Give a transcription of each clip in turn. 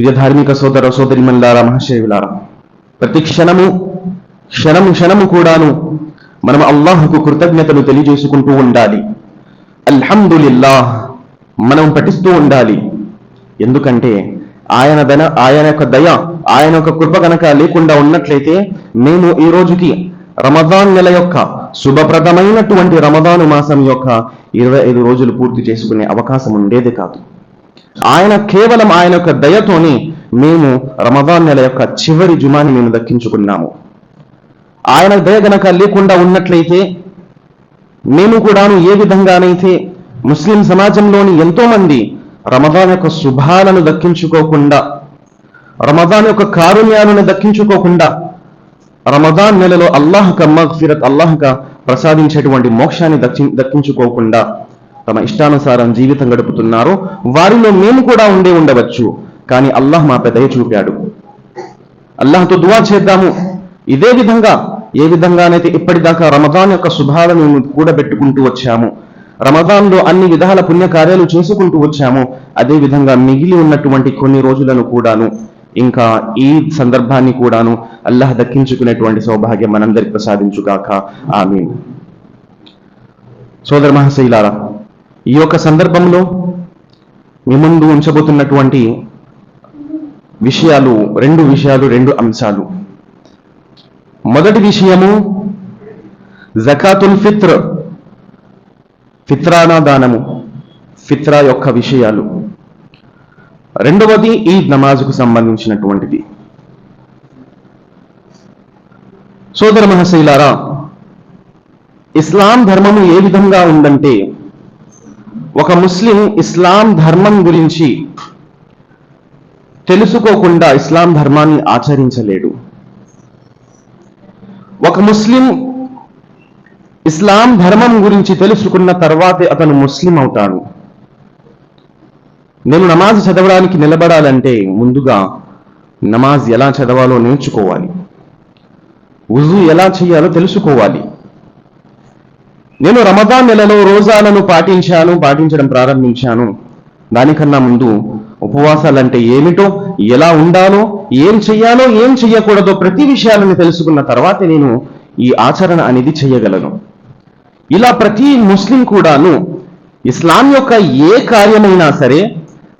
ప్రియ ధార్మిక సోదర సోదరి మల్లారా మహాశైవులారా ప్రతి క్షణము క్షణము క్షణము కూడాను మనం అల్లాహకు కృతజ్ఞతలు తెలియజేసుకుంటూ ఉండాలి. అల్హమ్దులిల్లాహ్ మనం పఠిస్తూ ఉండాలి. ఎందుకంటే ఆయన దన ఆయన యొక్క దయ ఆయన యొక్క కృప గనక లేకుండా ఉన్నట్లయితే మేము ఈ రోజుకి రమదాన్ నెల యొక్క శుభప్రదమైనటువంటి రమదాను మాసం యొక్క ఇరవై ఐదు రోజులు పూర్తి చేసుకునే అవకాశం ఉండేది కాదు. ఆయన కేవలం ఆయన యొక్క దయతోని మేము రమదాన్ నెల యొక్క చివరి జుమాని మేము దక్కించుకున్నాము. ఆయన దయ గనక లేకుండా ఉన్నట్లయితే మేము కూడాను ఏ విధంగానైతే ముస్లిం సమాజంలోని ఎంతో మంది రమదాన్ యొక్క శుభాలను దక్కించుకోకుండా రమదాన్ యొక్క కారుణ్యాలను దక్కించుకోకుండా రమదాన్ నెలలో అల్లాహక మగ్ఫిరత్ అల్లాహక ప్రసాదించేటువంటి మోక్షాన్ని దక్కి దక్కించుకోకుండా తమ ఇష్టానుసారం జీవితం గడుపుతున్నారో. వారిలో మేము కూడా ఉండే ఉండవచ్చు. కానీ అల్లాహ్ మాపై దయ చూపాడు. అల్లాహ్తో దువా చేద్దాము. ఇదే విధంగా ఏ విధంగానైతే ఇప్పటిదాకా రమదాన్ యొక్క శుభాలను కూడబెట్టుకుంటూ వచ్చాము రమదాన్లో అన్ని విధాల పుణ్య కార్యాలు చేసుకుంటూ వచ్చాము అదే విధంగా మిగిలి ఉన్నటువంటి కొన్ని రోజులను కూడాను ఇంకా ఈ సందర్భాన్ని కూడాను అల్లాహ్ దక్కించుకునేటువంటి సౌభాగ్యం మనందరికి ప్రసాదించుగాక. ఆమె సోదర మహాశైలారా ఈ యొక్క సందర్భంలో మీ ముందు ఉంచబోతున్నటువంటి విషయాలు రెండు విషయాలు రెండు అంశాలు. మొదటి విషయము జకాతుల్ ఫిత్ర్ ఫిత్రానా దానము ఫిత్రా యొక్క విషయాలు. రెండవది ఈద్ నమాజుకు సంబంధించినటువంటిది. సోదర మహశైలారా ఇస్లాం ధర్మము ఏ విధంగా ఉందంటే ఒక ముస్లిం ఇస్లాం ధర్మం గురించి తెలుసుకోకుండా ఇస్లాం ధర్మాన్ని ఆచరించలేడు. ఒక ముస్లిం ఇస్లాం ధర్మం గురించి తెలుసుకున్న తర్వాతే అతను ముస్లిం అవుతాడు. నేను నమాజ్ చదవడానికి నిలబడాలంటే ముందుగా నమాజ్ ఎలా చదవాలో నేర్చుకోవాలి. ఉజు ఎలా చేయాలో తెలుసుకోవాలి. నేను రమదాన్ నెలలో రోజాలను పాటించాను పాటించడం ప్రారంభించాను. దానికన్నా ముందు ఉపవాసాలంటే ఏమిటో ఎలా ఉండాలో ఏం చెయ్యాలో ఏం చెయ్యకూడదో ప్రతి విషయాలను తెలుసుకున్న తర్వాతే నేను ఈ ఆచరణ అనేది చేయగలను. ఇలా ప్రతి ముస్లిం కూడాను ఇస్లాం యొక్క ఏ కార్యమైనా సరే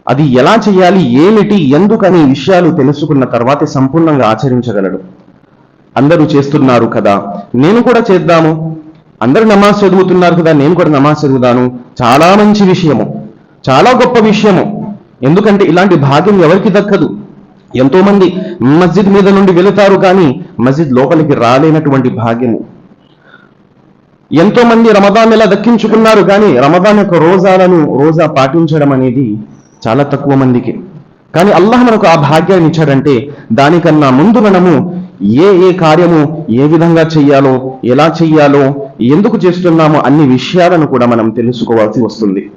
అది ఎలా చేయాలి ఏమిటి ఎందుకనే విషయాలు తెలుసుకున్న తర్వాతే సంపూర్ణంగా ఆచరించగలడు. అందరూ చేస్తున్నారు కదా నేను కూడా చేద్దాము. అందరూ నమాజ్ చదువుతున్నారు కదా నేను కూడా నమాజ్ చదువుతాను. చాలా మంచి విషయము. చాలా గొప్ప విషయము. ఎందుకంటే ఇలాంటి భాగ్యం ఎవరికి దక్కదు? ఎంతో మంది మస్జిద్ మీద నుండి వెళుతారు కానీ మస్జిద్ లోపలికి రాలేనటువంటి భాగ్యము. ఎంతో మంది రమదాన్ ఎలా దక్కించుకున్నారు కానీ రమదాన్ యొక్క రోజాలను రోజా పాటించడం అనేది చాలా తక్కువ మందికి. కానీ అల్లాహ్ మనకు ఆ భాగ్యాన్ని ఇచ్చాడంటే దానికన్నా ముందు మనము ఏ ఏ కార్యము ఏ విధంగా చెయ్యాలో ఎలా చెయ్యాలో ఎందుకు చేస్తున్నామో అన్ని విషయాలను కూడా మనం తెలుసుకోవాల్సి వస్తుంది.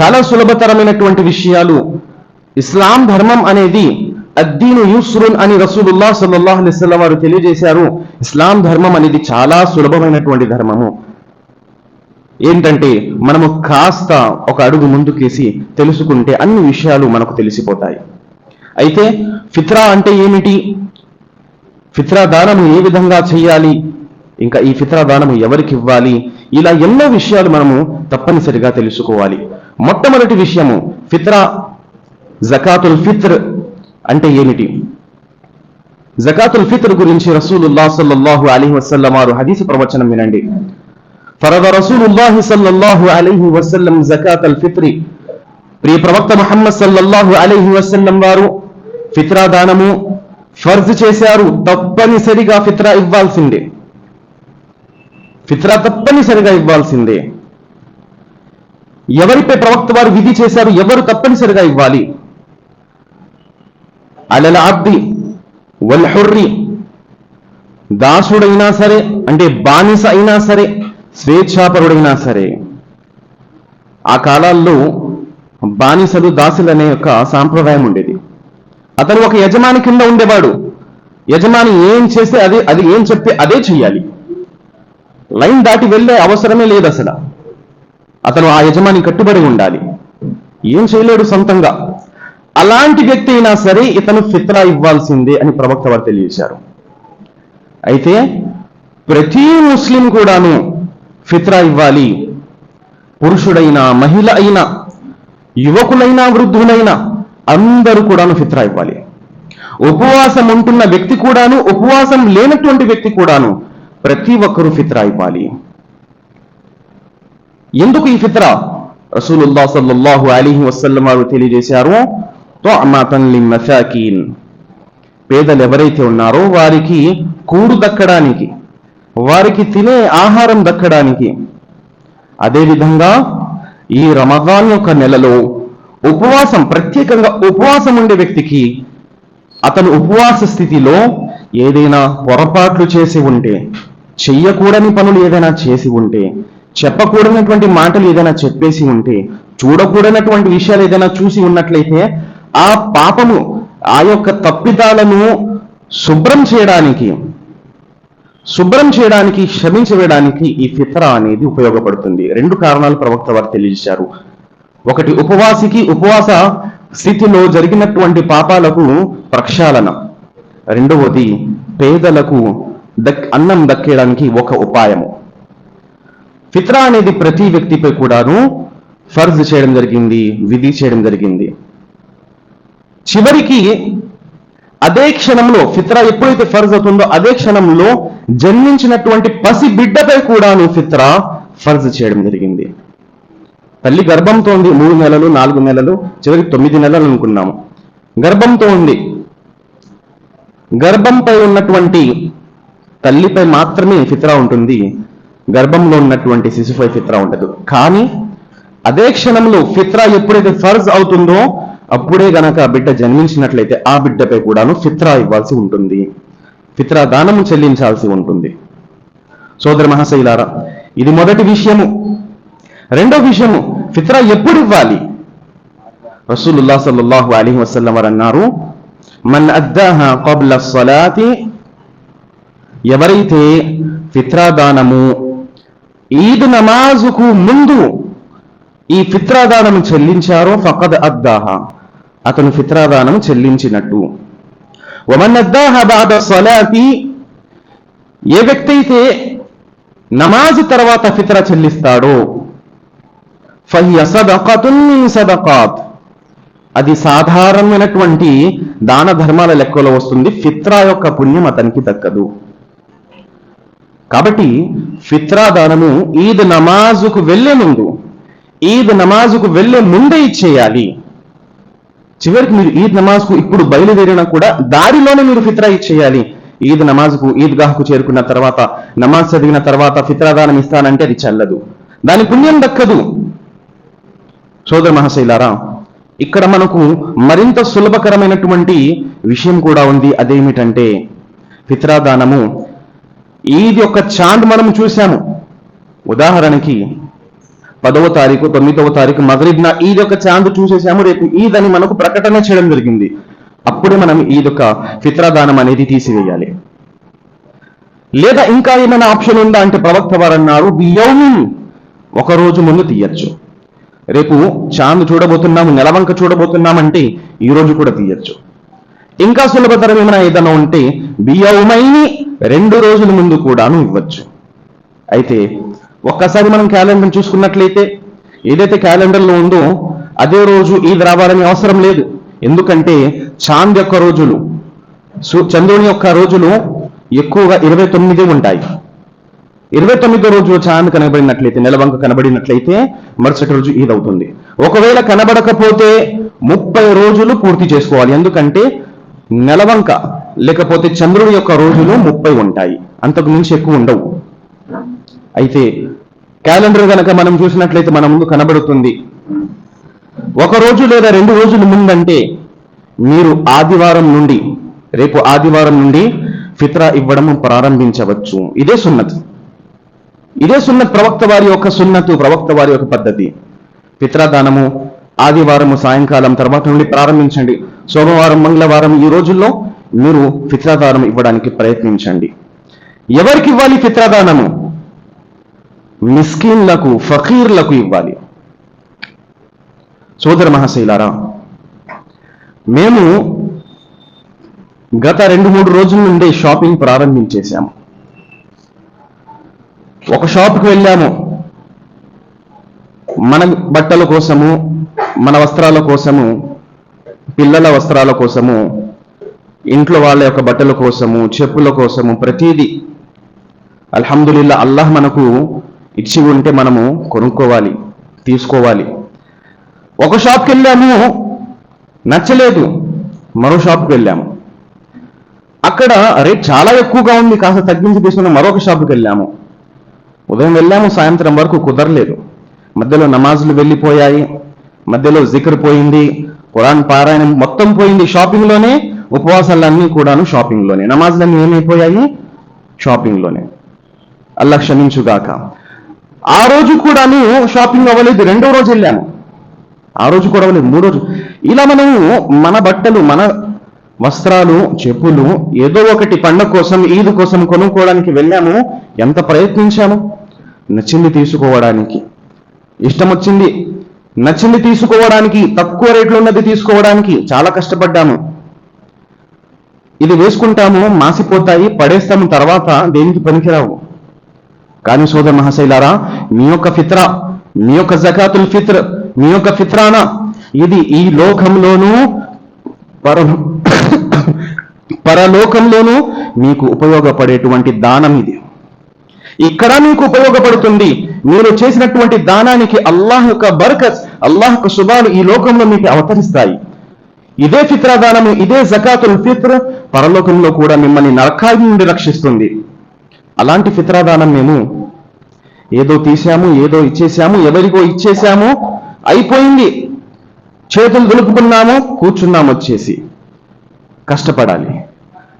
చాలా సులభతరమైనటువంటి విషయాలు. ఇస్లాం ధర్మం అనేది అద్దీను యూస్రున్ అని రసూలుల్లా సల్లల్లాహు అలైహి వారు తెలియజేశారు. ఇస్లాం ధర్మం అనేది చాలా సులభమైనటువంటి ధర్మము. ఏంటంటే మనము కాస్త ఒక అడుగు ముందుకేసి తెలుసుకుంటే అన్ని విషయాలు మనకు తెలిసిపోతాయి. అయితే ఫిత్రా అంటే ఏమిటి? ఫిత్రా దానము ఏ విధంగా చేయాలి? ఇంకా ఈ ఫిత్రా దానము ఎవరికి ఇవ్వాలి? ఇలా ఎన్నో విషయాలు మనము తప్పనిసరిగా తెలుసుకోవాలి. మొట్టమొదటి విషయము ఫిత్రా జకాతుల్ ఫిత్ర్ అంటే ఏమిటి? జకాతుల్ ఫిత్ర్ గురించి రసూలుల్లా సల్లల్లాహు అలీ వసల్లం వారు హదీసు ప్రవచనం వినండి. ఫరద రసూలుల్లాహి సల్లల్లాహు అలీహి వసల్లం జకాతల్ ఫిత్రి ప్రియ ప్రవక్త ముహమ్మద్ సల్లల్లాహు అలీహి వసల్లం వారు ఫిత్రా దానము ఫర్జ్ చేశారు తప్పనిసరిగా ఫిత్రా ఇవ్వాల్సిందే ఫిత్రా తప్పనిసరిగా ఇవ్వాల్సిందే ఎవరిపై ప్రవక్త వారు విధి చేశారు ఎవరు తప్పనిసరిగా ఇవ్వాలి అలల అబ్ది వల్హుర్రి దాసుడైనా సరే అంటే బానిస అయినా సరే స్వేచ్ఛాపరుడైనా సరే ఆ కాలాల్లో బానిసలు దాసులు అనే ఒక సాంప్రదాయం ఉండేది. అతను ఒక యజమాని కింద ఉండేవాడు. యజమాని ఏం చేస్తే అదే అది ఏం చెప్తే అదే చెయ్యాలి. లైన్ దాటి వెళ్ళే అవసరమే లేదు అసలు. అతను ఆ యజమాని కట్టుబడి ఉండాలి. ఏం చేయలేడు సొంతంగా. అలాంటి వ్యక్తి అయినా సరే ఇతను ఫిత్రా ఇవ్వాల్సిందే అని ప్రవక్త వారు తెలియజేశారు. అయితే ప్రతి ముస్లిం కూడాను ఫిత్రా ఇవ్వాలి. పురుషుడైనా మహిళ అయినా యువకులైనా వృద్ధులైనా అందరూ కూడాను ఫిత్రా ఇవ్వాలి. ఉపవాసం ఉంటున్న వ్యక్తి కూడాను ఉపవాసం లేనటువంటి వ్యక్తి కూడాను ప్రతి ఒక్కరూ ఫిత్రా ఇవ్వాలి. ఎందుకు ఈ ఫిత్రా? రసూలుల్లా సల్లల్లాహు అలీహి వసల్లం వారు తెలియజేశారు తుఅమతన్ లిమ్మసాకీన్ పేదలు ఎవరైతే ఉన్నారో వారికి కూడు దక్కడానికి వారికి తినే ఆహారం దక్కడానికి. అదేవిధంగా ఈ రమజాన్ యొక్క నెలలో ఉపవాసం ప్రత్యేకంగా ఉపవాసం ఉండే వ్యక్తికి అతను ఉపవాస స్థితిలో ఏదైనా పొరపాట్లు చేసి ఉంటే చెయ్యకూడని పనులు ఏదైనా చేసి ఉంటే చెప్పకూడనటువంటి మాటలు ఏదైనా చెప్పేసి ఉంటే చూడకూడనటువంటి విషయాలు ఏదైనా చూసి ఉన్నట్లయితే ఆ పాపము ఆ యొక్క తప్పిదాలను శుభ్రం చేయడానికి శుభ్రం చేయడానికి క్షమించవేయడానికి ఈ ఫిత్రా అనేది ఉపయోగపడుతుంది. రెండు కారణాలు ప్రవక్త వారు తెలియజేశారు. ఒకటి ఉపవాసికి ఉపవాస స్థితిలో జరిగినటువంటి పాపాలకు ప్రక్షాళన. రెండవది పేదలకు దక్ అన్నం దక్కేయడానికి ఒక ఉపాయము. ఫిత్ర అనేది ప్రతి వ్యక్తిపై కూడాను ఫర్జ్ చేయడం జరిగింది విధి చేయడం జరిగింది. చివరికి అదే క్షణంలో ఫిత్రా ఎప్పుడైతే ఫర్జ్ అవుతుందో అదే క్షణంలో జన్మించినటువంటి పసి బిడ్డపై కూడాను ఫిత్రా ఫర్జ్ చేయడం జరిగింది. తల్లి గర్భంతో ఉంది మూడు నెలలు నాలుగు నెలలు చివరికి తొమ్మిది నెలలు అనుకున్నాము. గర్భంతో ఉంది. గర్భంపై ఉన్నటువంటి తల్లిపై మాత్రమే ఫిత్రా ఉంటుంది. గర్భంలో ఉన్నటువంటి శిశుపై ఫిత్రా ఉండదు. కానీ అదే క్షణంలో ఫిత్రా ఎప్పుడైతే ఫర్జ్ అవుతుందో అప్పుడే గనక ఆ బిడ్డ జన్మించినట్లయితే ఆ బిడ్డపై కూడాను ఫిత్రా ఇవ్వాల్సి ఉంటుంది. ఫిత్రా దానము చెల్లించాల్సి ఉంటుంది. సోదర మహాశైలారా ఇది మొదటి విషయము. రెండో విషయము ఫిత్రా ఎప్పుడు ఇవ్వాలి? రసూలుల్లా సల్లల్లాహు అలీ వసల్లం వారు అన్నారు మన్ అద్దాహా కబ్ల సలాతి ఎవరైతే ఫిత్రా దానము ఈద్ నమాజుకు ముందు ఈ ఫిత్రాదానం చెల్లించారో ఫకద్ అద్దాహా. అతను ఫిత్రాదానం చెల్లించినట్టు. సలాతి ఏ వ్యక్తి అయితే నమాజ్ తర్వాత ఫిత్రా చెల్లిస్తాడో సదకాత్ అది సాధారణమైనటువంటి దాన ధర్మాల లెక్కలో వస్తుంది ఫిత్రా యొక్క పుణ్యం అతనికి దక్కదు. కాబట్టి ఫిత్రా దానము ఈద్ నమాజుకు వెళ్ళే ముందు ఈద్ నమాజుకు వెళ్ళే ముందే ఇచ్చేయాలి. చివరికి మీరు ఈద్ నమాజ్కు ఇప్పుడు బయలుదేరినా కూడా దారిలోనే మీరు ఫిత్రా ఇచ్చేయాలి ఈద్ నమాజ్కు ఈద్గాహ్కు చేరుకున్న తర్వాత నమాజ్ చదివిన తర్వాత ఫిత్రాదానం ఇస్తానంటే అది చల్లదు. దాని పుణ్యం దక్కదు. సోదర మహాశైలారా ఇక్కడ మనకు మరింత సులభకరమైనటువంటి విషయం కూడా ఉంది. అదేమిటంటే ఫిత్రాదానము ఈద్ యొక్క చాంద్ మనం చూశాము. ఉదాహరణకి పదవ తారీఖు తొమ్మిదవ తారీఖు మగరిబ్న ఈద్ యొక్క చాంద్ చూసేసాము. రేపు ఈద్ అని మనకు ప్రకటన చేయడం జరిగింది. అప్పుడే మనం ఈద్ యొక్క ఫిత్రాదానం అనేది తీసివేయాలి. లేదా ఇంకా ఏమైనా ఆప్షన్ ఉందా అంటే ప్రవక్త వారు అన్నారు ఒక రోజు ముందు తీయచ్చు. రేపు చాంద్ చూడబోతున్నాము నెలవంక చూడబోతున్నామంటే ఈ రోజు కూడా తీయచ్చు. ఇంకా సులభతరం ఏమైనా ఏదైనా ఉంటే బియ్యమైని రెండు రోజుల ముందు కూడాను ఇవ్వచ్చు. అయితే ఒక్కసారి మనం క్యాలెండర్ చూసుకున్నట్లయితే ఏదైతే క్యాలెండర్లో ఉందో అదే రోజు ఈద్ రావాలని అవసరం లేదు. ఎందుకంటే చాంద్ యొక్క రోజులు చంద్రుని యొక్క రోజులు ఎక్కువగా ఇరవై తొమ్మిది ఉంటాయి. ఇరవై తొమ్మిదో రోజు చాంద్ కనబడినట్లయితే నెలవంక కనబడినట్లయితే మరుసటి రోజు ఈద్ అవుతుంది. ఒకవేళ కనబడకపోతే ముప్పై రోజులు పూర్తి చేసుకోవాలి. ఎందుకంటే నెలవంక లేకపోతే చంద్రుడి యొక్క రోజులు ముప్పై ఉంటాయి. అంతకు మించి ఎక్కువ ఉండవు. అయితే క్యాలెండర్ గనక మనం చూసినట్లయితే మన ముందు కనబడుతుంది. ఒక రోజు లేదా రెండు రోజుల ముందంటే మీరు ఆదివారం నుండి రేపు ఆదివారం నుండి ఫిత్రా ఇవ్వడం ప్రారంభించవచ్చు. ఇదే సున్నత్. ఇదే సున్నత్ ప్రవక్త వారి యొక్క సున్నతు ప్రవక్త వారి యొక్క పద్ధతి. ఫిత్రా దానము ఆదివారము సాయంకాలం తర్వాత నుండి ప్రారంభించండి. సోమవారం మంగళవారం ఈ రోజుల్లో మీరు ఫిత్రాదానం ఇవ్వడానికి ప్రయత్నించండి. ఎవరికి ఇవ్వాలి ఫిత్రాదానము మిస్కీన్లకు ఫకీర్లకు ఇవ్వాలి. సోదర మహాశైలారా మేము గత రెండు మూడు రోజుల నుండి షాపింగ్ ప్రారంభించేశాము. ఒక షాప్కి వెళ్ళాము. మన బట్టల కోసము మన వస్త్రాల కోసము పిల్లల వస్త్రాల కోసము ఇంట్లో వాళ్ళ యొక్క బట్టల కోసము చెప్పుల కోసము ప్రతిదీ. అల్హమ్దుల్లా అల్లాహ్ మనకు ఇచ్చి ఉంటే మనము కొనుక్కోవాలి తీసుకోవాలి. ఒక షాప్కి వెళ్ళాము నచ్చలేదు. మరో షాప్కి వెళ్ళాము అక్కడ రేట్ చాలా ఎక్కువగా ఉంది కాస్త తగ్గించి తీసుకున్న మరొక షాప్కి వెళ్ళాము ఉదయం వెళ్ళాము సాయంత్రం వరకు కుదరలేదు. మధ్యలో నమాజులు వెళ్ళిపోయాయి మధ్యలో జిక్ర్ పోయింది ఖురాన్ పారాయణం మొత్తం పోయింది షాపింగ్లోనే ఉపవాసాలన్నీ కూడాను షాపింగ్లోనే. నమాజులన్నీ ఏమైపోయాయి? షాపింగ్లోనే. అల్లా క్షమించుగాక. ఆ రోజు కూడాను షాపింగ్ అవ్వలేదు రెండో రోజు వెళ్ళాను. ఆ రోజు కూడా అవ్వలేదు మూడో రోజు. ఇలా మనము మన బట్టలు మన వస్త్రాలు చెప్పులు ఏదో ఒకటి పండగ కోసం ఈద్ కోసం కొనుక్కోవడానికి వెళ్ళాము. ఎంత ప్రయత్నించాము? నచ్చింది తీసుకోవడానికి. ఇష్టం వచ్చింది. నచ్చింది తీసుకోవడానికి తక్కువ రేట్లో ఉన్నది తీసుకోవడానికి చాలా కష్టపడ్డాము. ఇది వేసుకుంటాము మాసిపోతాయి పడేస్తాము తర్వాత దేనికి పనికిరావు. కానీ సోదర మహాశైలారా మీ యొక్క ఫిత్ర మీ యొక్క జకాతుల్ ఫిత్ర్ మీ యొక్క ఫిత్రాన ఇది ఈ లోకంలోనూ పర పరలోకంలోనూ మీకు ఉపయోగపడేటువంటి దానం ఇది. ఇక్కడ మీకు ఉపయోగపడుతుంది మీరు చేసినటువంటి దానానికి అల్లాహ్ యొక్క బర్కత్ అల్లాహ్ యొక్క శుభాలు ఈ లోకంలో మీకు అవతరిస్తాయి. ఇదే ఫిత్రా దానము ఇదే జకాతుల్ ఫిత్ర పరలోకంలో కూడా మిమ్మల్ని నరకాయి నుండి రక్షిస్తుంది. అలాంటి ఫిత్రాదానం మేము ఏదో తీసాము ఏదో ఇచ్చేసాము ఎవరికో ఇచ్చేసాము అయిపోయింది. చేతులు దులుపుకున్నాము కూర్చున్నాము వచ్చేసి. కష్టపడాలి.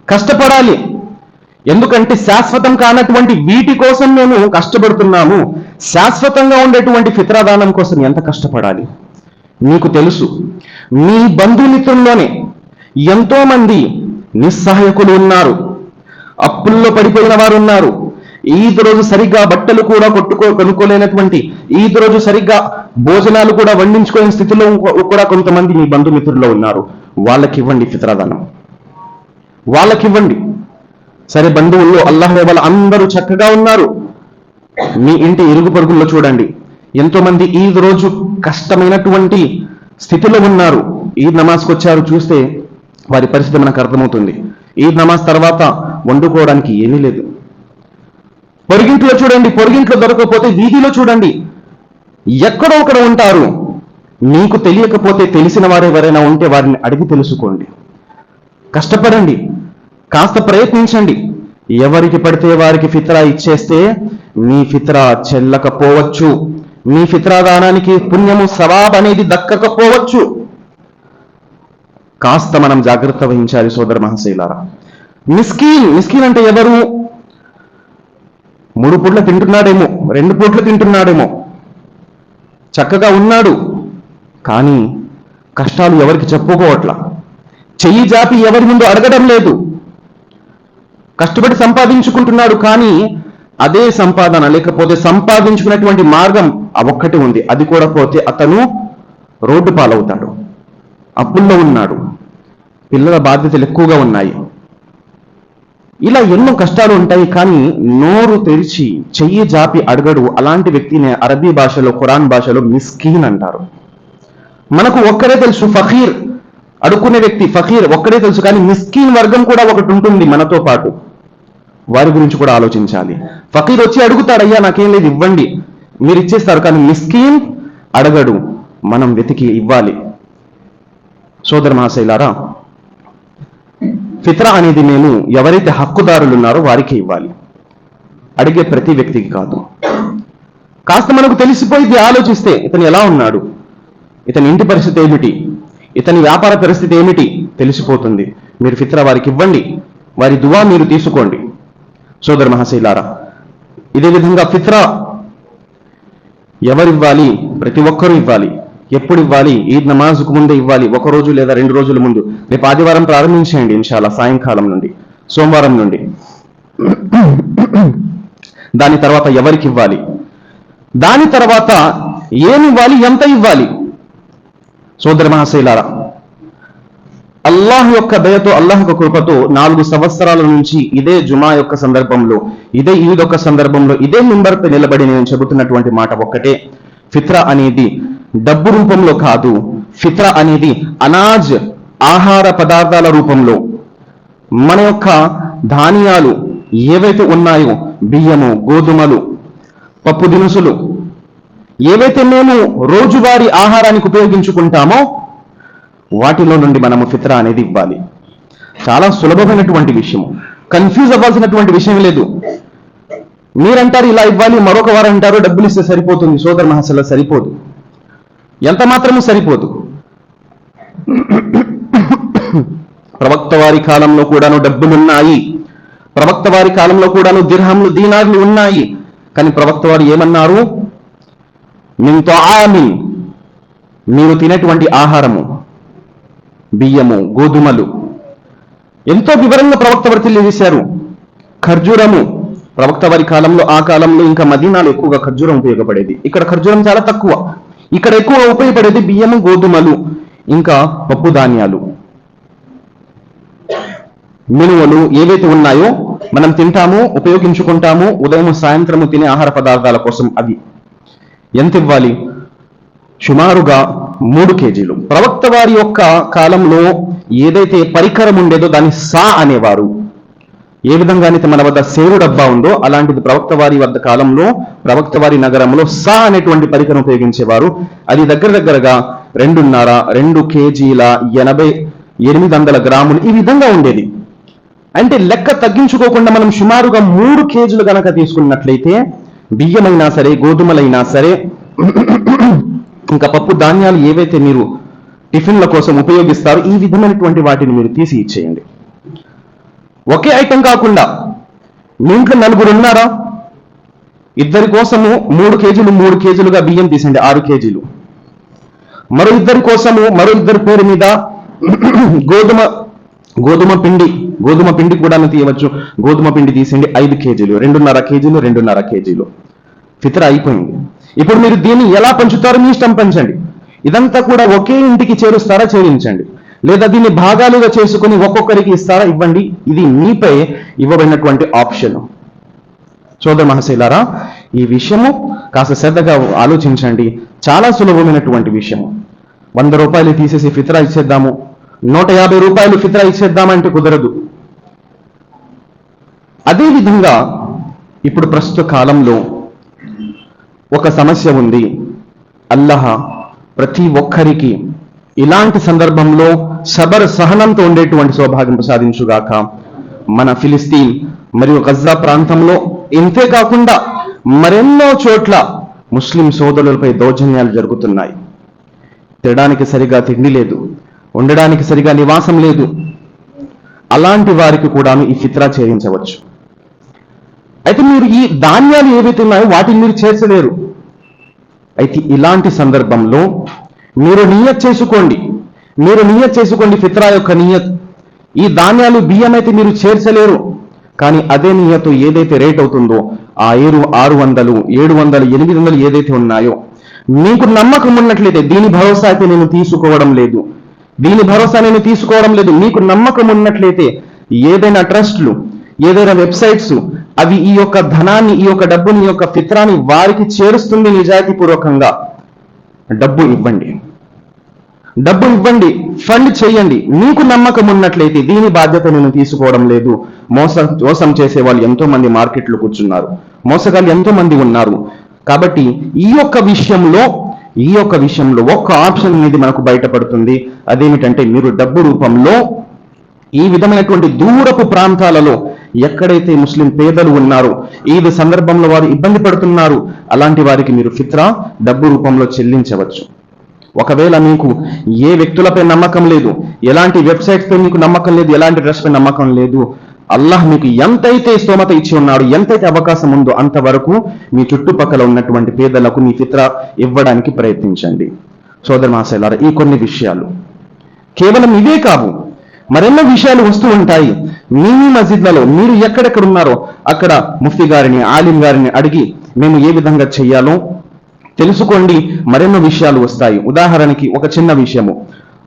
కష్టపడాలి. ఎందుకంటే శాశ్వతం కానటువంటి వీటి కోసం మేము కష్టపడుతున్నాము. శాశ్వతంగా ఉండేటువంటి ఫిత్రాదానం కోసం ఎంత కష్టపడాలి? మీకు తెలుసు మీ బంధుమిత్రుల్లోనే ఎంతోమంది నిస్సహాయకులు ఉన్నారు. అప్పుల్లో పడిపోయిన వారు ఉన్నారు ఈద్ రోజు సరిగ్గా బట్టలు కూడా కొట్టుకో కొనుక్కోలేనటువంటి ఈద్ రోజు సరిగ్గా భోజనాలు కూడా వండించుకోలేని స్థితిలో కూడా కొంతమంది మీ బంధుమిత్రుల్లో ఉన్నారు. వాళ్ళకి ఇవ్వండి ఫిత్రాదానం. వాళ్ళకి ఇవ్వండి సరే బంధువుల్లో అల్లాహ్ వాళ్ళ అందరూ చక్కగా ఉన్నారు. మీ ఇంటి ఇరుగు పరుగుల్లో చూడండి. ఎంతో మంది ఈద్ రోజు కష్టమైనటువంటి స్థితిలో ఉన్నారు. ఈద్ నమాజ్కి వచ్చారు చూస్తే వారి పరిస్థితి మనకు అర్థమవుతుంది. ఈద్ నమాజ్ తర్వాత వండుకోవడానికి ఏమీ లేదు. పొరుగింట్లో చూడండి పొరుగింట్లో దొరకకపోతే వీధిలో చూడండి. ఎక్కడో ఒకడ ఉంటారు. మీకు తెలియకపోతే తెలిసిన వారు ఎవరైనా ఉంటే వారిని అడిగి తెలుసుకోండి. కష్టపడండి. కాస్త ప్రయత్నించండి. ఎవరికి పడితే వారికి ఫిత్రా ఇచ్చేస్తే మీ ఫిత్రా చెల్లకపోవచ్చు. మీ ఫిత్రా దానానికి పుణ్యము సవాబ్ అనేది దక్కకపోవచ్చు. కాస్త మనం జాగ్రత్త వహించాలి సోదర మహాశైలారా. మిస్కీన్ మిస్కీన్ అంటే ఎవరు? మూడు పూట్లు తింటున్నాడేమో రెండు పూట్లు తింటున్నాడేమో. చక్కగా ఉన్నాడు కానీ కష్టాలు ఎవరికి చెప్పుకోవట్లా? చెయ్యి జాపి ఎవరి ముందు అడగడం లేదు. కష్టపడి సంపాదించుకుంటున్నాడు కానీ అదే సంపాదన లేకపోతే సంపాదించుకున్నటువంటి మార్గం ఒక్కటి ఉంది. అది కూడా పోతే అతను రోడ్డు పాలవుతాడు. అప్పుల్లో ఉన్నాడు. పిల్లల బాధ్యతలు ఎక్కువగా ఉన్నాయి. ఇలా ఎన్నో కష్టాలు ఉంటాయి కానీ నోరు తెరిచి చెయ్యి జాపి అడగడు. అలాంటి వ్యక్తిని అరబీ భాషలో ఖురాన్ భాషలో మిస్కీన్ అంటారు. మనకు ఒక్కడే తెలుసు ఫకీర్ అడుక్కునే వ్యక్తి ఫకీర్ ఒక్కడే తెలుసు కానీ మిస్కీన్ వర్గం కూడా ఒకటి ఉంటుంది మనతో పాటు. వారి గురించి కూడా ఆలోచించాలి. ఫకీర్ వచ్చి అడుగుతాడు అయ్యా నాకేం లేదు ఇవ్వండి. మీరు ఇచ్చేస్తారు కానీ మిస్కీన్ అడగడు. మనం వెతికి ఇవ్వాలి. సోదర మహాశైలారా ఫిత్రా అనేది మేము ఎవరైతే హక్కుదారులు ఉన్నారో వారికి ఇవ్వాలి. అడిగే ప్రతి వ్యక్తికి కాదు. కాస్త మనకు తెలిసిపోయింది ఆలోచిస్తే ఇతను ఎలా ఉన్నాడు? ఇతని ఇంటి పరిస్థితి ఏమిటి? ఇతని వ్యాపార పరిస్థితి ఏమిటి? తెలిసిపోతుంది. మీరు ఫిత్రా వారికి ఇవ్వండి. వారి దువా మీరు తీసుకోండి. సోదర మహాశైలారా ఇదే విధంగా ఫిత్రా ఎవరివ్వాలి? ప్రతి ఒక్కరూ ఇవ్వాలి. ఎప్పుడు ఇవ్వాలి? ఈద్ నమాజ్కు ముందే ఇవ్వాలి? ఒక రోజు లేదా రెండు రోజుల ముందు? రేపు ఆదివారం ప్రారంభించేయండి ఇన్షాల్లా సాయంకాలం నుండి సోమవారం నుండి. దాని తర్వాత ఎవరికి ఇవ్వాలి? దాని తర్వాత ఏమి ఇవ్వాలి? ఎంత ఇవ్వాలి? సోదర మహాశైలారా అల్లాహ్ యొక్క దయతో అల్లాహ్ యొక్క కృపతో నాలుగు సంవత్సరాల నుంచి ఇదే జుమా యొక్క సందర్భంలో ఇదే ఈద్ యొక్క సందర్భంలో ఇదే మింబర్పై నిలబడి నేను చెబుతున్నటువంటి మాట ఒక్కటే. ఫిత్ర అనేది డబ్బు రూపంలో కాదు ఫిత్ర అనేది అనాజ్ ఆహార పదార్థాల రూపంలో. మన యొక్క ధాన్యాలు ఏవైతే ఉన్నాయో బియ్యము గోధుమలు పప్పు దినుసులు ఏవైతే మేము రోజువారీ ఆహారానికి ఉపయోగించుకుంటామో వాటిలో నుండి మనము ఫిత్ర అనేది ఇవ్వాలి. చాలా సులభమైనటువంటి విషయం కన్ఫ్యూజ్ అవ్వాల్సినటువంటి విషయం లేదు. మీరంటారు ఇలా ఇవ్వాలి మరొక వారు అంటారు డబ్బులు ఇస్తే సరిపోతుంది సోదర మహాసల సరిపోదు. ఎంత మాత్రము సరిపోదు. ప్రవక్త వారి కాలంలో కూడాను డబ్బులున్నాయి. ప్రవక్త వారి కాలంలో కూడాను దిర్హంలు దీనార్లు ఉన్నాయి. కానీ ప్రవక్త వారు ఏమన్నారు? మీతో ఆమి మీరు తినేటువంటి ఆహారము బియ్యము గోధుమలు. ఎంతో వివరంగా ప్రవక్త వారు తెలియజేశారు. ఖర్జూరము. ప్రవక్త వారి కాలంలో ఆ కాలంలో ఇంకా మదీనాలు ఎక్కువగా ఖర్జూరం ఉపయోగపడేది. ఇక్కడ ఖర్జూరం చాలా తక్కువ. ఇక్కడ ఎక్కువ ఉపయోగపడేది బియ్యము గోధుమలు ఇంకా పప్పు ధాన్యాలు. మినువలు ఏవైతే ఉన్నాయో మనం తింటాము ఉపయోగించుకుంటాము ఉదయం సాయంత్రము తినే ఆహార పదార్థాల కోసం అవి. ఎంత ఇవ్వాలి? సుమారుగా మూడు కేజీలు. ప్రవక్త వారి యొక్క కాలంలో ఏదైతే పరికరం ఉండేదో దాన్ని సా అనేవారు. ఏ విధంగా అయితే మన వద్ద సేరు డబ్బా ఉందో అలాంటిది ప్రవక్త వారి వద్ద కాలంలో ప్రవక్త వారి నగరంలో సా అనేటువంటి పరికరం ఉపయోగించేవారు. అది దగ్గర దగ్గరగా రెండున్నర రెండు కేజీల ఎనభై ఎనిమిది వందల గ్రాములు ఈ విధంగా ఉండేది. అంటే లెక్క తగ్గించుకోకుండా మనం సుమారుగా మూడు కేజీలు గనక తీసుకున్నట్లయితే బియ్యమైనా సరే గోధుమలైనా సరే ఇంకా పప్పు ధాన్యాలు ఏవైతే మీరు టిఫిన్ల కోసం ఉపయోగిస్తారో ఈ విధమైనటువంటి వాటిని మీరు తీసి ఇచ్చేయండి. ఒకే ఐటెం కాకుండా మీ ఇంట్లో నలుగురు ఉన్నారా? ఇద్దరి కోసము మూడు కేజీలు మూడు కేజీలుగా బియ్యం తీసండి ఆరు కేజీలు. మరో ఇద్దరి కోసము మరో ఇద్దరి పేరు మీద గోధుమ గోధుమ పిండి గోధుమ పిండి కూడా తీయవచ్చు. గోధుమ పిండి తీసేయండి ఐదు కేజీలు రెండున్నర కేజీలు రెండున్నర కేజీలు. ఫితర అయిపోయింది. ఇప్పుడు మీరు దీన్ని ఎలా పంచుతారో? మీ ఇష్టం పంచండి. ఇదంతా కూడా ఒకే ఇంటికి చేరుస్తారా? చేరించండి. లేదా దీన్ని భాగాలుగా చేసుకుని ఒక్కొక్కరికి ఇస్తారా? ఇవ్వండి. ఇది మీపై ఇవ్వబడినటువంటి ఆప్షన్. సోదర మహాశైలారా ఈ విషయము కాస్త శ్రద్ధగా ఆలోచించండి. చాలా సులభమైనటువంటి విషయము. వంద రూపాయలు తీసేసి ఫిత్రా ఇచ్చేద్దాము. నూట యాభై రూపాయలు ఫిత్రా ఇచ్చేద్దామంటే కుదరదు. అదేవిధంగా ఇప్పుడు ప్రస్తుత కాలంలో ఒక సమస్య ఉంది. అల్లహ ప్రతి ఒక్కరికి ఇలాంటి సందర్భంలో సబర్ సహనంతో ఉండేటువంటి సౌభాగ్యం సాధించుగాక మన ఫిలిస్తీన్ మరియు గజ్జా ప్రాంతంలో ఇంతే కాకుండా మరెన్నో చోట్ల ముస్లిం సోదరులపై దౌర్జన్యాలు జరుగుతున్నాయి. తినడానికి సరిగా తిండి లేదు ఉండడానికి సరిగా నివాసం లేదు. అలాంటి వారికి కూడాను ఈ ఫిత్రా చేయించవచ్చు. అయితే మీరు ఈ ధాన్యాలు ఏవైతే ఉన్నాయో వాటిని మీరు చేర్చలేరు. అయితే ఇలాంటి సందర్భంలో మీరు నియత్ చేసుకోండి. మీరు నియత్ చేసుకోండి ఫిత్రా యొక్క నియత్. ఈ ధాన్యాలు బియ్యం అయితే మీరు చేర్చలేరు. కానీ అదే నియతు ఏదైతే రేట్ అవుతుందో ఆ ఏడు ఆరు వందలు ఏడు వందలు ఎనిమిది వందలు ఏదైతే ఉన్నాయో మీకు నమ్మకం ఉన్నట్లయితే దీని భరోసా అయితే నేను తీసుకోవడం లేదు. దీని భరోసా నేను తీసుకోవడం లేదు. మీకు నమ్మకం ఉన్నట్లయితే ఏదైనా ట్రస్ట్లు ఏదైనా వెబ్సైట్స్ అవి ఈ యొక్క ధనాన్ని ఈ యొక్క డబ్బుని ఈ యొక్క ఫిత్రాన్ని వారికి చేరుస్తుంది నిజాయితీపూర్వకంగా. డబ్బు ఇవ్వండి. డబ్బు ఇవ్వండి ఫండ్ చేయండి. మీకు నమ్మకం ఉన్నట్లయితే దీని బాధ్యత నేను తీసుకోవడం లేదు. మోసం మోసం చేసే వాళ్ళు ఎంతో మంది మార్కెట్లో కూర్చున్నారు. మోసగాళ్ళు ఎంతో మంది ఉన్నారు. కాబట్టి ఈ యొక్క విషయంలో ఈ యొక్క విషయంలో ఒక్క ఆప్షన్ అనేది మనకు బయటపడుతుంది. అదేమిటంటే మీరు డబ్బు రూపంలో ఈ విధమైనటువంటి దూరపు ప్రాంతాలలో ఎక్కడైతే ముస్లిం పేదలు ఉన్నారో ఈ సందర్భంలో వారు ఇబ్బంది పడుతున్నారు అలాంటి వారికి మీరు ఫిత్రా డబ్బు రూపంలో చెల్లించవచ్చు. ఒకవేళ మీకు ఏ వ్యక్తులపై నమ్మకం లేదు ఎలాంటి వెబ్సైట్స్పై మీకు నమ్మకం లేదు ఎలాంటి డ్రెస్పై నమ్మకం లేదు అల్లాహ్ మీకు ఎంతైతే స్తోమత ఇచ్చి ఉన్నాడు ఎంతైతే అవకాశం ఉందో అంతవరకు మీ చుట్టుపక్కల ఉన్నటువంటి పేదలకు మీ చిత్ర ఇవ్వడానికి ప్రయత్నించండి. సోదర మాసైలారా ఈ కొన్ని విషయాలు. కేవలం ఇవే కావు. మరెన్నో విషయాలు వస్తూ ఉంటాయి. మీ మీ మస్జిద్లలో మీరు ఎక్కడెక్కడ ఉన్నారో అక్కడ ముఫ్తి గారిని ఆలిం గారిని అడిగి మేము ఏ విధంగా చెయ్యాలో తెలుసుకోండి మరెన్నో విషయాలు వస్తాయి. ఉదాహరణకి ఒక చిన్న విషయము.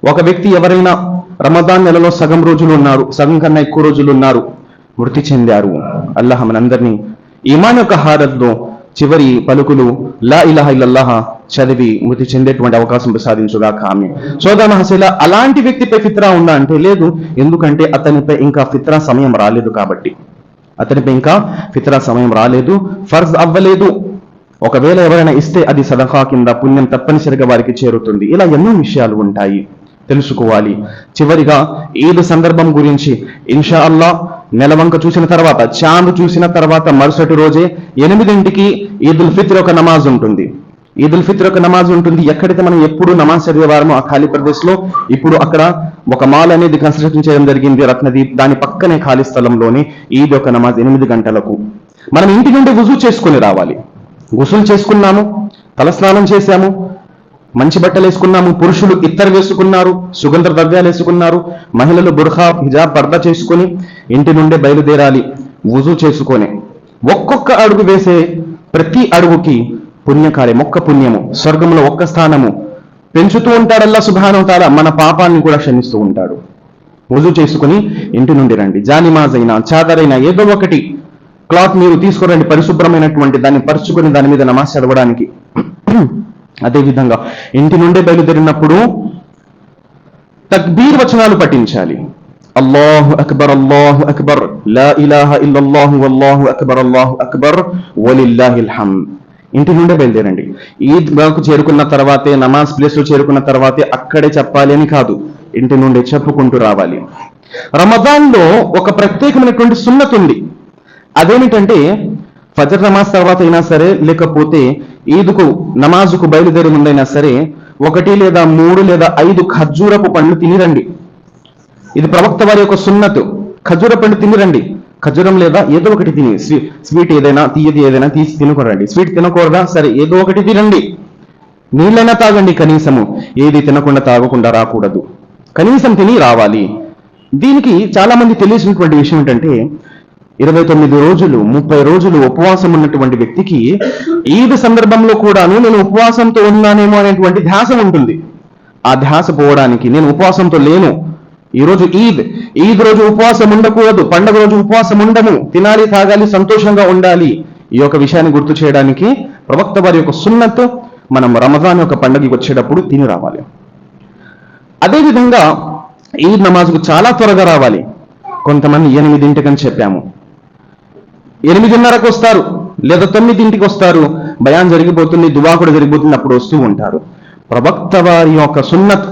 ఒక వ్యక్తి ఎవరైనా రమదాన్ నెలలో సగం రోజులు ఉన్నారు సగం కన్నా ఎక్కువ రోజులు ఉన్నారు మృతి చెందారు. అల్లాహ మనందరినీ ఇమాన్ యొక్క హారత్లో చివరి పలుకులు లా ఇలాహ ఇల్లల్లాహ చదివి మృతి చెందేటువంటి అవకాశం ప్రసాదించుగా ఆమె సోదర మహసీల అలాంటి వ్యక్తిపై ఫిత్రా ఉందా అంటే లేదు. ఎందుకంటే అతనిపై ఇంకా ఫిత్రా సమయం రాలేదు కాబట్టి. అతనిపై ఇంకా ఫిత్రా సమయం రాలేదు. ఫర్జ్ అవ్వలేదు. ఒకవేళ ఎవరైనా ఇస్తే అది సదఫా కింద పుణ్యం తప్పనిసరిగా వారికి చేరుతుంది. ఇలా ఎన్నో విషయాలు ఉంటాయి. తెలుసుకోవాలి. చివరిగా ఈద్ సందర్భం గురించి ఇన్షా అల్లా నెలవంక చూసిన తర్వాత చాంద్ చూసిన తర్వాత మరుసటి రోజే ఎనిమిదింటికి ఈదుల్ ఫిత్ర్ ఒక నమాజ్ ఉంటుంది. ఈదుల్ ఫిత్ర్ ఒక నమాజ్ ఉంటుంది. ఎక్కడైతే మనం ఎప్పుడు నమాజ్ చదివేవారమో ఆ ఖాళీ ప్రదేశ్లో ఇప్పుడు అక్కడ ఒక మాల్ అనేది కన్స్ట్రక్షన్ చేయడం జరిగింది రత్నదీప్. దాని పక్కనే ఖాళీ స్థలంలోని ఈద్ ఒక నమాజ్ ఎనిమిది గంటలకు. మనం ఇంటి నుండి రుజువు చేసుకొని రావాలి. గుసులు చేసుకున్నాము తలస్నానం చేశాము మంచి బట్టలు వేసుకున్నాము పురుషులు ఇత్తరు వేసుకున్నారు సుగంధ ద్రవ్యాలు వేసుకున్నారు మహిళలు బుర్ఖా హిజాబ్ పర్ద చేసుకుని ఇంటి నుండే బయలుదేరాలి వుజు చేసుకొని. ఒక్కొక్క అడుగు వేసే ప్రతి అడుగుకి పుణ్యకార్యం ఒక్క పుణ్యము స్వర్గంలో ఒక్క స్థానము. పెంచుతూ ఉంటాడల్లా సుభానవతాల మన పాపాన్ని కూడా క్షమిస్తూ ఉంటాడు. వుజు చేసుకుని ఇంటి నుండి రండి. జానిమాజ్ అయినా చాదరైనా ఏదో ఒకటి క్లాత్ మీరు తీసుకురండి పరిశుభ్రమైనటువంటి దాన్ని పరుచుకొని దాని మీద నమాజ్ చదవడానికి. అదేవిధంగా ఇంటి నుండే బయలుదేరినప్పుడు తక్బీర్ వచనాలు పఠించాలి. అల్లాహు అక్బర్ అల్లాహు అక్బర్ లా ఇలాహ ఇల్లల్లాహు వల్లాహు అక్బర్ అల్లాహు అక్బర్ వలిల్లాహిల్ హమ్ద్ ఇంటి నుండే బయలుదేరండి. ఈద్గాకు చేరుకున్న తర్వాతే నమాజ్ ప్లేస్లో చేరుకున్న తర్వాతే అక్కడే చెప్పాలి అని కాదు. ఇంటి నుండి చెప్పుకుంటూ రావాలి. రమదాన్లో ఒక ప్రత్యేకమైనటువంటి సున్నత్ ఉంది అదేమిటంటే ఫజర్ నమాజ్ తర్వాత అయినా సరే లేకపోతే ఈదుకు నమాజుకు బయలుదేరి ముందైనా సరే ఒకటి లేదా మూడు లేదా ఐదు ఖర్జూరపు పండ్లు తినిరండి. ఇది ప్రవక్త వారి యొక్క సున్నతు. ఖర్జూర పండు తినిరండి. ఖర్జూరం లేదా ఏదో ఒకటి తిని స్వీ- స్వీట్ ఏదైనా తీయది ఏదైనా తీసి తినకూడండి స్వీట్ తినకూడదా? సరే ఏదో ఒకటి తినండి. నీళ్ళైనా తాగండి కనీసము. ఏది తినకుండా తాగకుండా రాకూడదు. కనీసం తిని రావాలి. దీనికి చాలా మంది తెలిసినటువంటి విషయం ఏంటంటే ఇరవై తొమ్మిది రోజులు ముప్పై రోజులు ఉపవాసం ఉన్నటువంటి వ్యక్తికి ఈద్ సందర్భంలో కూడాను నేను ఉపవాసంతో ఉన్నానేమో అనేటువంటి ధ్యాస ఉంటుంది. ఆ ధ్యాస పోవడానికి నేను ఉపవాసంతో లేను. ఈ రోజు ఈద్. ఈద్ రోజు ఉపవాసం ఉండకూడదు. పండగ రోజు ఉపవాసం ఉండము. తినాలి తాగాలి సంతోషంగా ఉండాలి. ఈ యొక్క విషయాన్ని గుర్తు చేయడానికి ప్రవక్త వారి యొక్క సున్నత్ మనం రమజాన్ యొక్క పండగకి వచ్చేటప్పుడు తిని రావాలి. అదేవిధంగా ఈద్ నమాజ్కు చాలా త్వరగా రావాలి. కొంతమంది ఎనిమిదింటికని చెప్పాము. ఎనిమిదిన్నరకు వస్తారు లేదా తొమ్మిదింటికి వస్తారు. భయాన్ జరిగిపోతుంది దువా కూడా జరిగిపోతుంది అప్పుడు వస్తూ ఉంటారు. ప్రవక్త వారి యొక్క సున్నత్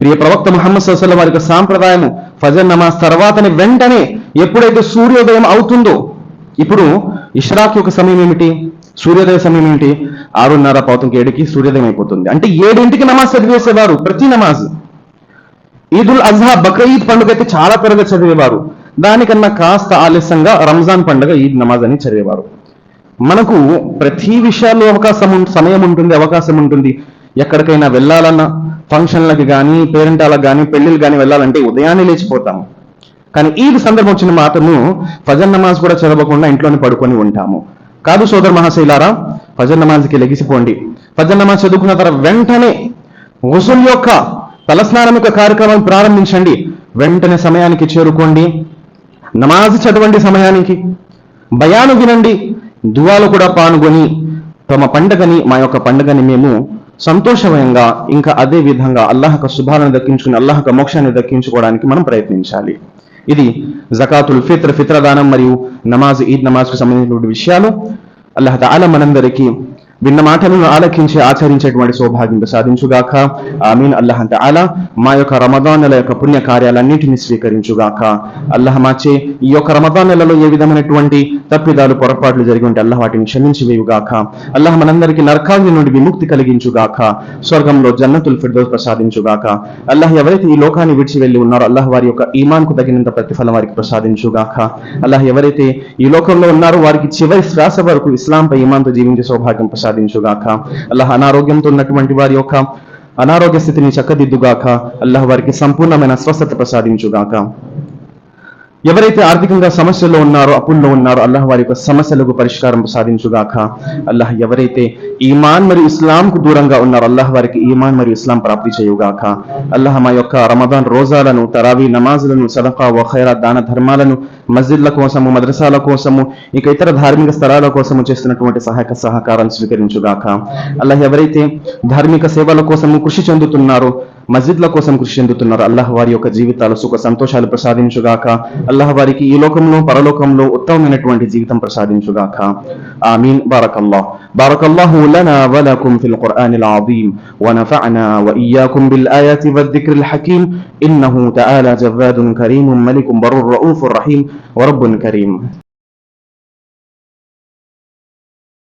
ప్రియ ప్రవక్త ముహమ్మద్ సల్లం వారి యొక్క సాంప్రదాయము ఫజర్ నమాజ్ తర్వాతనే వెంటనే ఎప్పుడైతే సూర్యోదయం అవుతుందో ఇప్పుడు ఇష్రాక్ యొక్క సమయం ఏమిటి? సూర్యోదయ సమయం ఏమిటి? ఆరున్నర పావుతంకి ఏడుకి సూర్యోదయం అయిపోతుంది. అంటే ఏడింటికి నమాజ్ చదివేసేవారు ప్రతి నమాజ్. ఈదుల్ అజ్హా బక్రీద్ పండుగ అయితే చాలా త్వరగా చదివేవారు. దానికన్నా కాస్త ఆలస్యంగా రంజాన్ పండుగ ఈద్ నమాజ్ అని చదివేవారు. మనకు ప్రతి విషయాల్లో అవకాశం సమయం ఉంటుంది అవకాశం ఉంటుంది. ఎక్కడికైనా వెళ్ళాలన్నా ఫంక్షన్లకి కానీ పేరెంటాలకు కానీ పెళ్ళిళ్ళు కానీ వెళ్ళాలంటే ఉదయాన్నే లేచిపోతాము కానీ ఈద్ సందర్భం వచ్చిన మాత్రము ఫజర్ నమాజ్ కూడా చదవకుండా ఇంట్లోనే పడుకొని ఉంటాము. కాదు సోదర మహాశైలారా ఫజర్ నమాజ్కి లెగిసిపోండి. ఫజర్ నమాజ్ చదువుకున్న తర్వాత వెంటనే వసూల్ యొక్క తలస్నానం యొక్క కార్యక్రమం ప్రారంభించండి. వెంటనే సమయానికి చేరుకోండి. నమాజ్ చదవండి సమయానికి. భయాను వినండి. దువాలు కూడా పాల్గొని తమ పండగని మా యొక్క పండగని మేము సంతోషమయంగా ఇంకా అదే విధంగా అల్లాహక శుభాలను దక్కించుకుని అల్లాహక మోక్షాన్ని దక్కించుకోవడానికి మనం ప్రయత్నించాలి. ఇది జకాతుల్ ఫిత్ర దానం మరియు నమాజ్ ఈద్ నమాజ్కి సంబంధించినటువంటి విషయాలు. అల్లాహ్ తాలా మనందరికీ విన్న మాటలను ఆలకించి ఆచరించేటువంటి సౌభాగ్యం సాధించుగాక. ఆమీన్. అల్లాహ్ తాలా మా యొక్క రమదాన్ నెల యొక్క పుణ్య కార్యాలన్నింటినీ స్వీకరించుగాక. అల్లహ మాచే ఈ యొక్క రమదాన్ నెలలో ఏ విధమైనటువంటి తప్పిదాలు పొరపాట్లు జరిగి ఉంటే అల్లహ వాటిని క్షమించి వేయుగాక అల్లహ మనందరికీ నరకాగ్ని నుండి విముక్తి కలిగించుగాక. స్వర్గంలో జన్నతుల్ ఫిర్దోస్ ప్రసాదించుగాక. అల్లాహ్ ఎవరైతే ఈ లోకాన్ని విడిచి వెళ్ళి ఉన్నారో అల్లహ వారి యొక్క ఈమాన్కు తగినంత ప్రతిఫలం వారికి ప్రసాదించుగాక. అల్లాహ్ ఎవరైతే ఈ లోకంలో ఉన్నారో వారికి చివరి శ్వాస వరకు ఇస్లాంపై ఈమాన్తో జీవించే సౌభాగ్యం ప్రసాదించుగాక అల్లాహ్ అనారోగ్యంతో ఉన్నటువంటి వారి యొక్క అనారోగ్య స్థితిని చక్కదిద్దుగాక. అల్లాహ్ వారికి సంపూర్ణమైన స్వస్థత ప్రసాదించుగాక. ఎవరైతే ఆర్థికంగా సమస్యల్లో ఉన్నారో అప్పుల్లో ఉన్నారో అల్లాహ్ వారి యొక్క సమస్యలకు పరిష్కారం సాధించుగాక అల్లాహ్ ఎవరైతే ఈమాన్ మరియు ఇస్లాంకు దూరంగా ఉన్నారో అల్లాహ్ వారికి ఈమాన్ మరియు ఇస్లాం ప్రాప్తి చేయుగాక అల్లాహ్ మా యొక్క రమదాన్ రోజాలను తరావీ నమాజులను సదకా వఖైరా దాన ధర్మాలను మస్జిద్ల కోసము మద్రసాల కోసము ఇక ఇతర ధార్మిక స్థలాల కోసము చేస్తున్నటువంటి సహాయక సహకారాలు స్వీకరించుగాక అల్లాహ్ ఎవరైతే ధార్మిక సేవల కోసము కృషి చెందుతున్నారో మస్జిద్ల కోసం కృషి చెందుతున్నారు అల్లాహ్ వారి యొక్క జీవితాలు సుఖ సంతోషాలు ప్రసాదించుగాక అల్లాహ్ వారికి ఈ లోకంలో పరలోకంలో ఉత్తమమైనటువంటి జీవితం ప్రసాదించుగాక ఆమీన్ బారకల్లాహ్ బారకల్లాహు లనా వలకుం ఫిల్ ఖుర్ఆనిల్ అజీమ్ ونفعنا وإياكم بالآيات والذكر الحكيم إنه تعالى جواد كريم ملك بر رؤوف رحيم ورب كريم